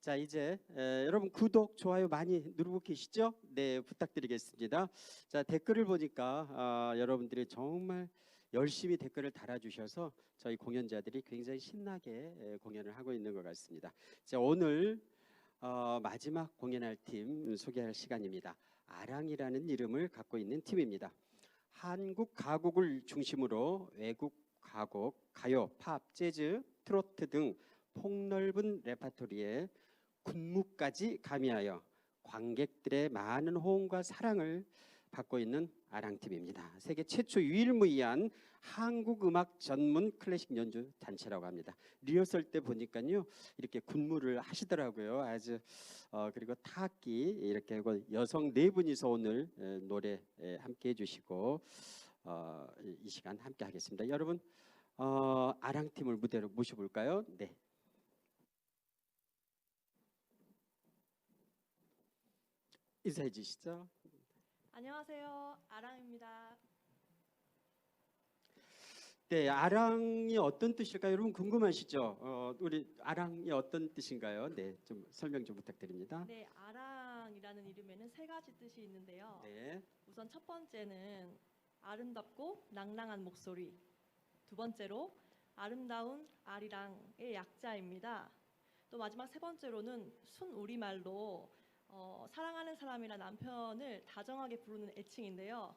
자 이제 에, 여러분 구독 좋아요 많이 누르고 계시죠? 네 부탁드리겠습니다. 자 댓글을 보니까 아, 여러분들이 정말 열심히 댓글을 달아주셔서 저희 공연자들이 굉장히 신나게 에, 공연을 하고 있는 것 같습니다. 자 오늘 어, 마지막 공연할 팀 소개할 시간입니다. 아랑이라는 이름을 갖고 있는 팀입니다. 한국 가곡을 중심으로 외국 가곡, 가요, 팝, 재즈, 트로트 등 폭넓은 레파토리에 군무까지 가미하여 관객들의 많은 호응과 사랑을 받고 있는 아랑팀입니다. 세계 최초 유일무이한 한국 음악 전문 클래식 연주 단체라고 합니다. 리허설 때 보니까요 이렇게 군무를 하시더라고요. 아주 어, 그리고 타악기 이렇게 여성 네 분이서 오늘 에, 노래 에, 함께 해주시고 어, 이- 이 시간 함께 하겠습니다. 여러분 어, 아랑팀을 무대로 모셔볼까요? 네. 인사해 주시죠. 안녕하세요. 아랑입니다. 네, 아랑이 어떤 뜻일까요? 여러분 궁금하시죠? 어, 우리 아랑이 어떤 뜻인가요? 네, 좀 설명 좀 부탁드립니다. 네, 아랑이라는 이름에는 세 가지 뜻이 있는데요. 네, 우선 첫 번째는 아름답고 낭랑한 목소리. 두 번째로 아름다운 아리랑의 약자입니다. 또 마지막 세 번째로는 순 우리말로 어, 사랑하는 사람이나 남편을 다정하게 부르는 애칭인데요.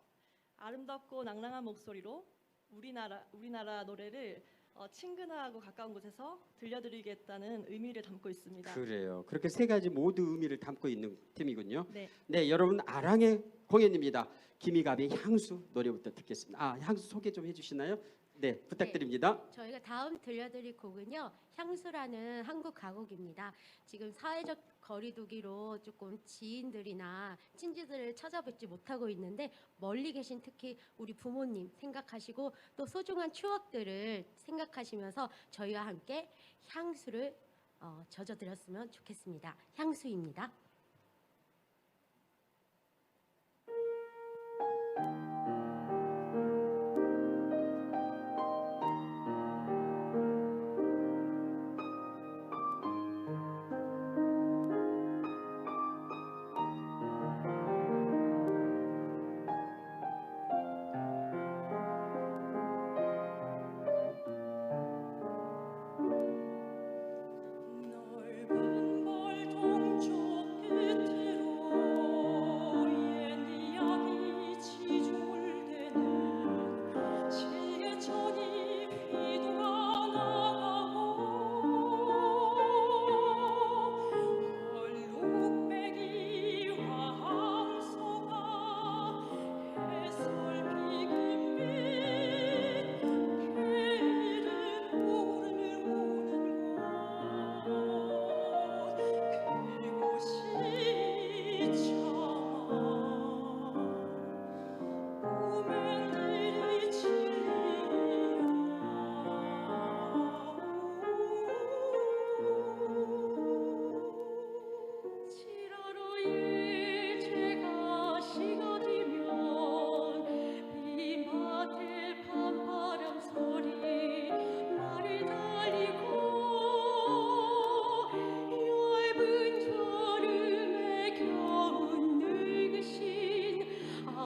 아름답고 낭랑한 목소리로 우리나라 우리나라 노래를 어, 친근하고 가까운 곳에서 들려드리겠다는 의미를 담고 있습니다. 그래요. 그렇게 세 가지 모두 의미를 담고 있는 팀이군요. 네, 네, 여러분 아랑의 공연입니다. 김희갑의 향수 노래부터 듣겠습니다. 아, 향수 소개 좀 해주시나요? 네, 부탁드립니다. 저희가 다음 들려드릴 곡은요 향수라는 한국 가곡입니다. 지금 사회적 거리두기로 조금 지인들이나 친지들을 찾아뵙지 못하고 있는데 멀리 계신 특히 우리 부모님 생각하시고 또 소중한 추억들을 생각하시면서 저희와 함께 향수를 어, 젖어드렸으면 좋겠습니다. 향수입니다.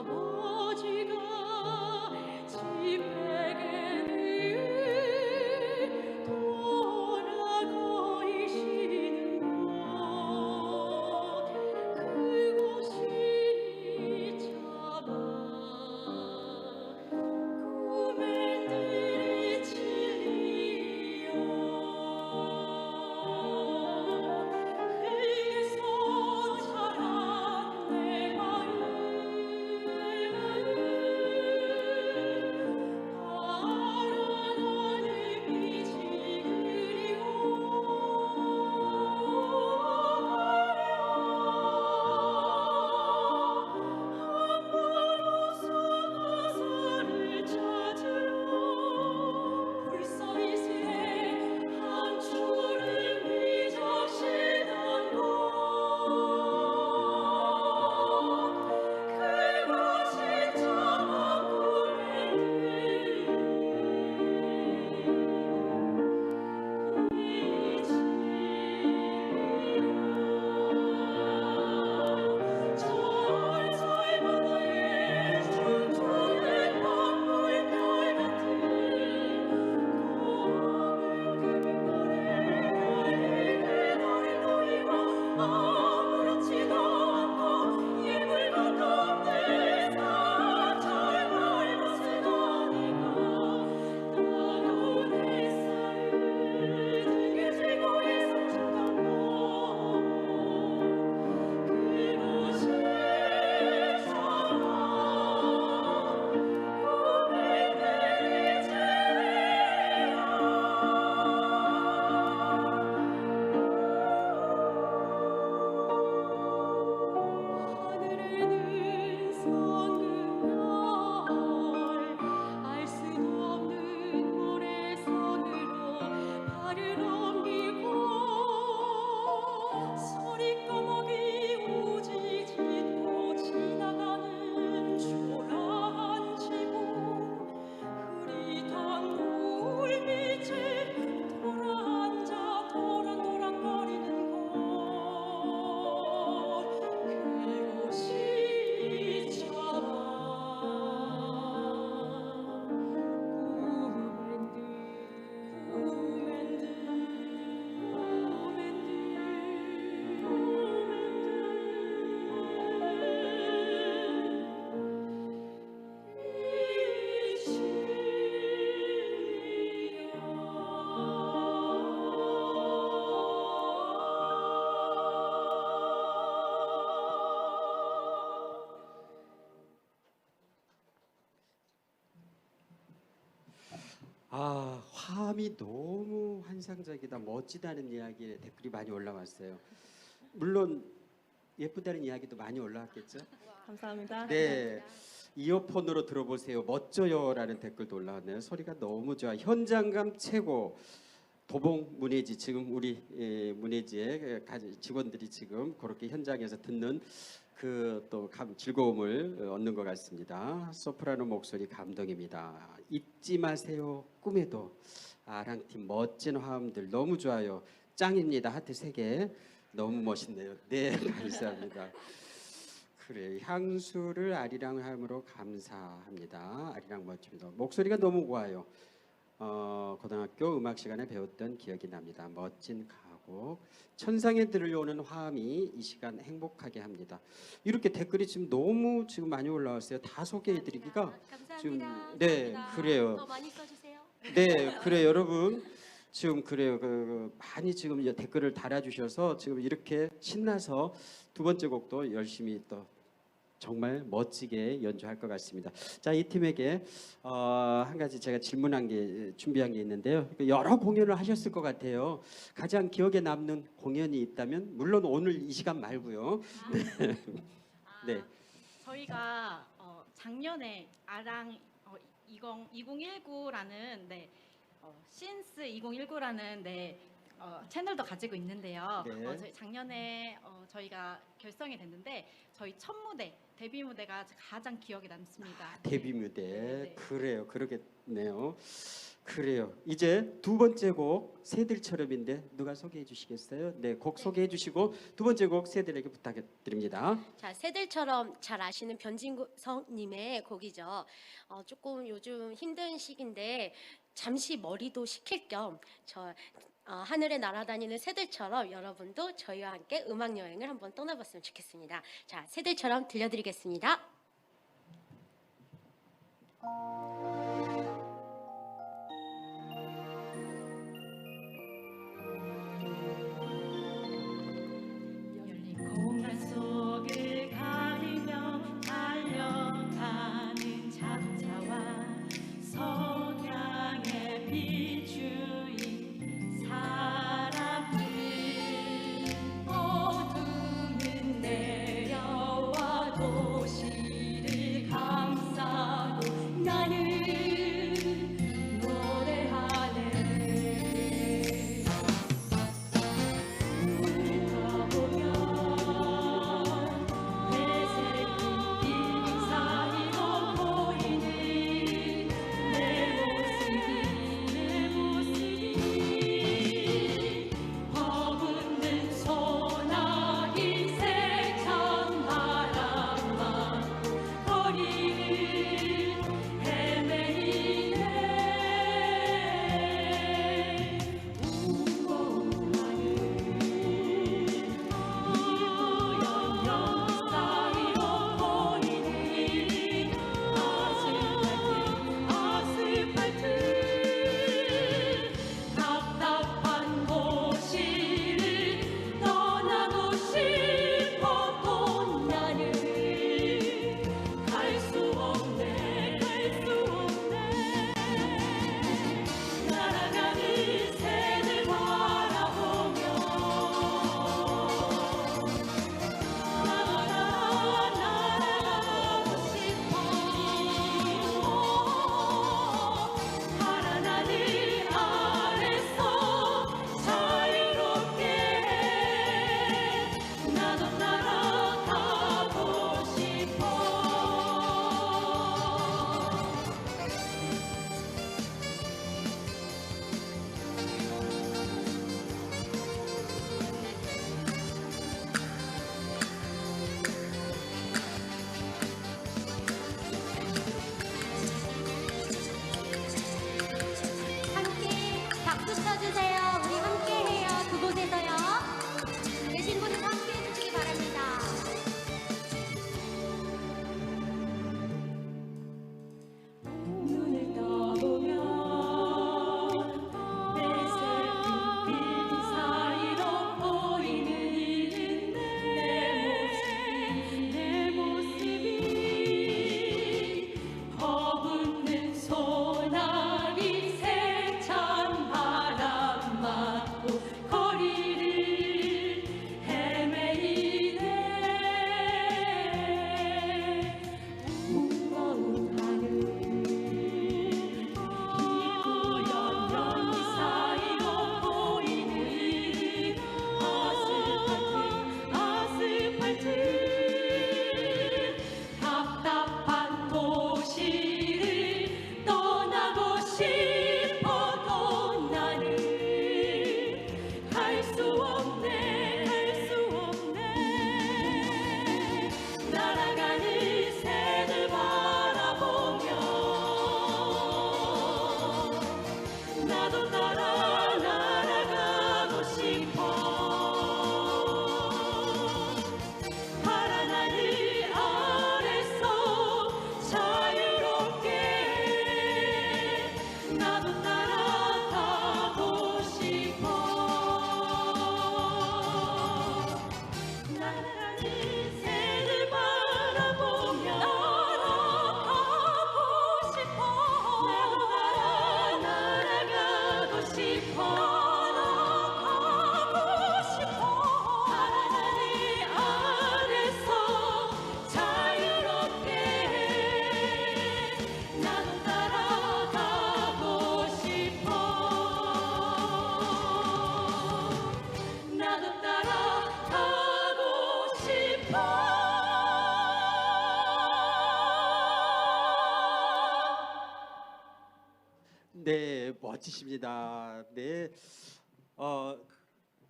Baba. 너무 환상적이다 멋지다는 이야기에 댓글이 많이 올라왔어요. 물론 예쁘다는 이야기도 많이 올라왔겠죠. 감사합니다. 네. 이어폰으로 들어보세요. 멋져요라는 댓글도 올라왔네요. 소리가 너무 좋아. 현장감 최고. 도봉 문예지 지금 우리 예, 문예지의 직원들이 지금 그렇게 현장에서 듣는 그 또 즐거움을 어, 얻는 것 같습니다. 소프라노 목소리 감동입니다. 잊지 마세요. 꿈에도 아랑팀 멋진 화음들 너무 좋아요. 짱입니다. 하트 세 개. 너무 멋있네요. 네, 감사합니다. 그래 향수를 아리랑 함으로 감사합니다. 아리랑 멋집니다. 목소리가 너무 고와요. 어, 고등학교 음악 시간에 배웠던 기억이 납니다. 멋진 가곡 천상에 들려오는 화음이 이 시간 행복하게 합니다. 이렇게 댓글이 지금 너무 지금 많이 올라왔어요. 다 소개해 드리기가 감사합니다. 지금-. 네, 감사합니다. 그래요. 네, 그래 여러분 지금 그래요. 그, 그 많이 지금 이제 댓글을 달아주셔서 지금 이렇게 신나서 두 번째 곡도 열심히 또 정말 멋지게 연주할 것 같습니다. 자, 이 팀에게 어, 한 가지 제가 질문한 게 준비한 게 있는데요. 그 여러 공연을 하셨을 것 같아요. 가장 기억에 남는 공연이 있다면 물론 오늘 이 시간 말고요. 아, 네. 저희가 어, 작년에 아랑 어, 20 2019라는 네, 어, 신스 2019라는 네, 어, 채널도 가지고 있는데요. 네. 어, 저희 작년에 어, 저희가 결성이 됐는데 저희 첫 무대 데뷔 무대가 가장 기억에 남습니다. 데뷔 무대 네, 네. 그래요 그러겠네요 그래요 이제 두 번째 곡 새들처럼인데 누가 소개해 주시겠어요 네곡 소개해 주시고 두 번째 곡 새들에게 부탁드립니다 자, 새들처럼 잘 아시는 변진성님의 곡이죠. 어, 조금 요즘 힘든 시기인데 잠시 머리도 식힐 겸저 어, 하늘에 날아다니는 새들처럼 여러분도 저희와 함께 음악 여행을 한번 떠나봤으면 좋겠습니다. 자, 새들처럼 들려드리겠습니다. 네, 멋지십니다. 네, 어,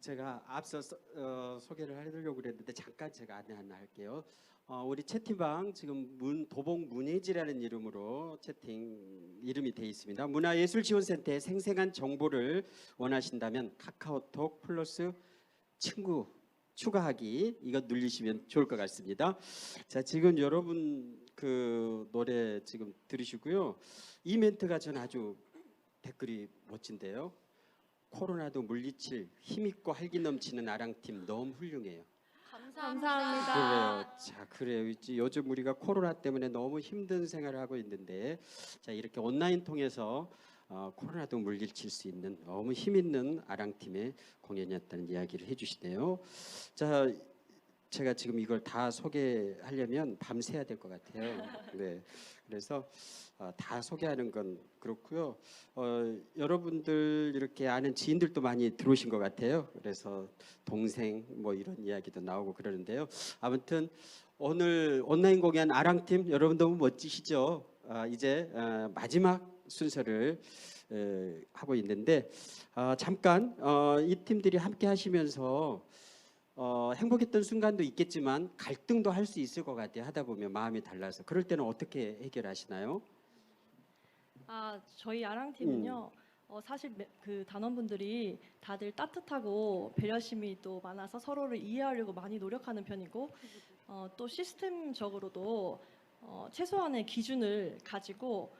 제가 앞서 서- 어, 소개를 하려고 그랬는데 잠깐 제가 안내 하나 할게요. 어, 우리 채팅방 지금 문 도봉 문예지라는 이름으로 채팅 이름이 돼 있습니다. 문화예술지원센터의 생생한 정보를 원하신다면 카카오톡 플러스 친구 추가하기 이거 눌리시면 좋을 것 같습니다. 자, 지금 여러분 그 노래 지금 들으시고요. 이 멘트가 전 아주 댓글이 멋진데요. 코로나도 물리칠 힘있고 활기 넘치는 아랑팀 너무 훌륭해요. 감사합니다. 그래요. 자, 그래요. 이제 요즘 우리가 코로나 때문에 너무 힘든 생활을 하고 있는데, 자 이렇게 온라인 통해서 어, 코로나도 물리칠 수 있는 너무 힘 있는 아랑팀의 공연이었다는 이야기를 해주시네요. 자, 제가 지금 이걸 다 소개하려면 밤새야 될 것 같아요. 네, 그래서 어, 다 소개하는 건 그렇고요. 어, 여러분들 이렇게 아는 지인들도 많이 들어오신 것 같아요. 그래서 동생 뭐 이런 이야기도 나오고 그러는데요. 아무튼 오늘 온라인 공연 아랑팀 여러분 너무 멋지시죠? 아, 이제 아, 마지막 순서를 에, 하고 있는데 아, 잠깐 어, 이 팀들이 함께 하시면서 어, 행복했던 순간도 있겠지만 갈등도 할 수 있을 것 같아요. 하다 보면 마음이 달라서 그럴 때는 어떻게 해결하시나요? 아, 저희 아랑 팀은요. 어, 사실 매- 그 단원분들이 다들 따뜻하고 배려심이 또 많아서 서로를 이해하려고 많이 노력하는 편이고 어, 또 시스템적으로도 어, 최소한의 기준을 가지고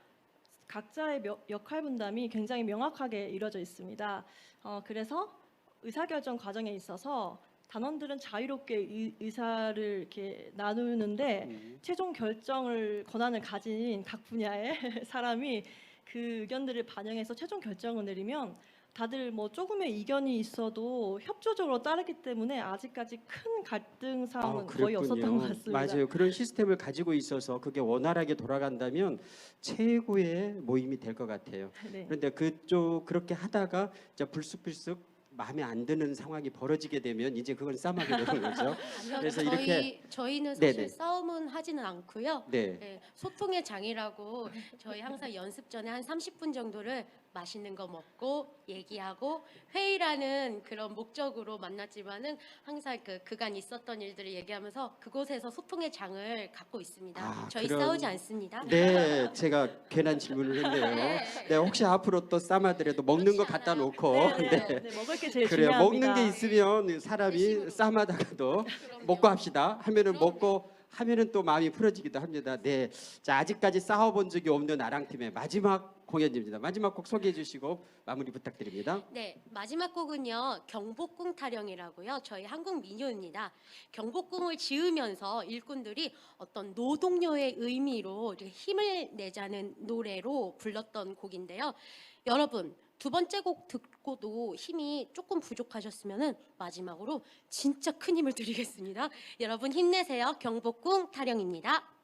각자의 며- 역할 분담이 굉장히 명확하게 이루어져 있습니다. 어, 그래서 의사결정 과정에 있어서 단원들은 자유롭게 의, 의사를 이렇게 나누는데 음. 최종 결정을 권한을 가진 각 분야의 사람이 그 의견들을 반영해서 최종 결정을 내리면 다들 뭐 조금의 이견이 있어도 협조적으로 따르기 때문에 아직까지 큰 갈등 상황은 아, 거의 없었던 것. 같습니다. 맞아요. 그런 시스템을 가지고 있어서 그게 원활하게 돌아간다면 최고의 모임이 될 것 같아요. 네. 그런데 그쪽 그렇게 하다가 불쑥불쑥 마음에 안 드는 상황이 벌어지게 되면 이제 그건 싸움하게 되는 거죠. 그래서 저희 이렇게- 저희는 사실 네네. 싸움은 하지는 않고요. 네. 네, 소통의 장이라고 저희 항상 연습 전에 한 30분 정도를 맛있는 거 먹고 얘기하고 회의라는 그런 목적으로 만났지만은 항상 그 그간 있었던 일들을 얘기하면서 그곳에서 소통의 장을 갖고 있습니다. 아, 저희 그런- 싸우지 않습니다. 네, 제가 괜한 질문을 했네요. 네. 네, 혹시 앞으로 또 싸마더라도 먹는 거 갖다 않아요. 놓고 네, 네. 네, 네, 먹을 게 제일 그래요. 중요합니다. 먹는 게 있으면 사람이. 싸마다가도. 먹고 합시다. 하면은 그럼요. 먹고 하면은 또 마음이 풀어지기도 합니다. 네. 자, 아직까지 싸워본 적이 없는 아랑팀의 마지막 공연입니다. 마지막 곡 소개해 주시고 마무리 부탁드립니다. 네, 마지막 곡은요. 경복궁 타령이라고요. 저희 한국 민요입니다. 경복궁을 지으면서 일꾼들이 어떤 노동요의 의미로 힘을 내자는 노래로 불렀던 곡인데요. 여러분, 두 번째 곡 듣고도 힘이 조금 부족하셨으면은 마지막으로 진짜 큰 힘을 드리겠습니다. 여러분 힘내세요. 경복궁 타령입니다.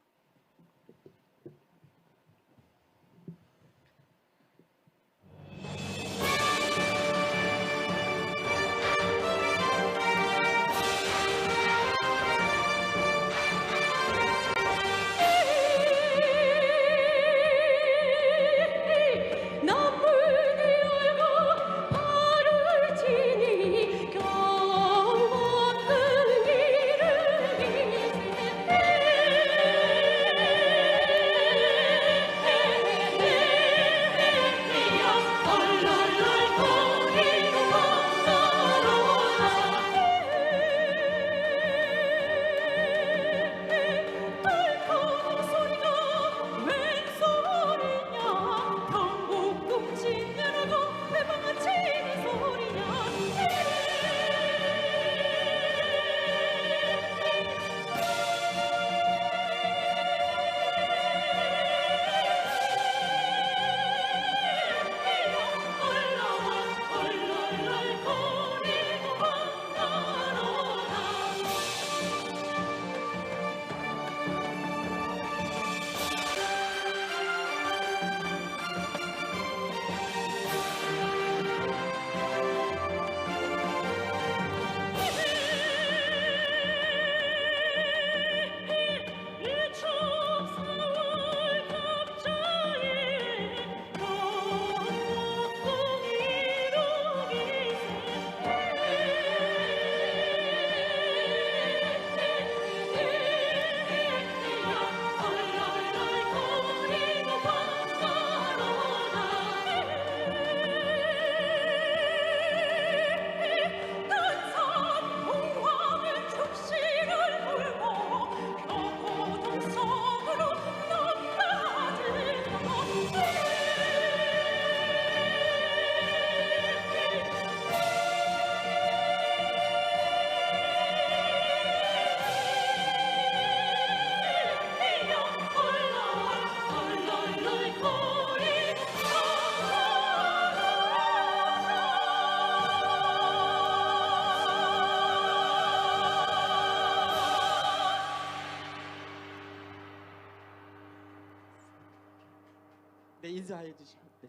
네, 인사해 주시고. 네.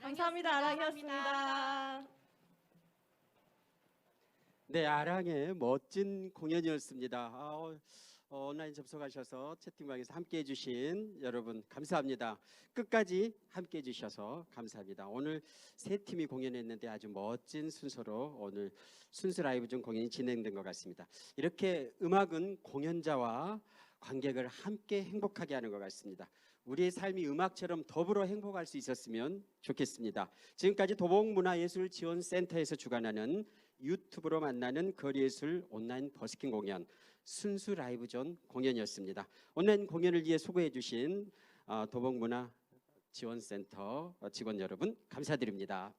감사합니다. 아랑이었습니다. 네, 아랑의 멋진 공연이었습니다. 아, 어, 어, 온라인 접속하셔서 채팅방에서 함께 해 주신 여러분 감사합니다. 끝까지 함께 해 주셔서 감사합니다. 오늘 세 팀이 공연했는데 아주 멋진 순서로 오늘 순수 라이브 중 공연이 진행된 것 같습니다. 이렇게 음악은 공연자와 관객을 함께 행복하게 하는 것 같습니다. 우리의 삶이 음악처럼 더불어 행복할 수 있었으면 좋겠습니다. 지금까지 도봉문화예술지원센터에서 주관하는 유튜브로 만나는 거리예술 온라인 버스킹 공연 순수 라이브존 공연이었습니다. 온라인 공연을 위해 수고해 주신 어, 도봉문화지원센터 직원 여러분 감사드립니다.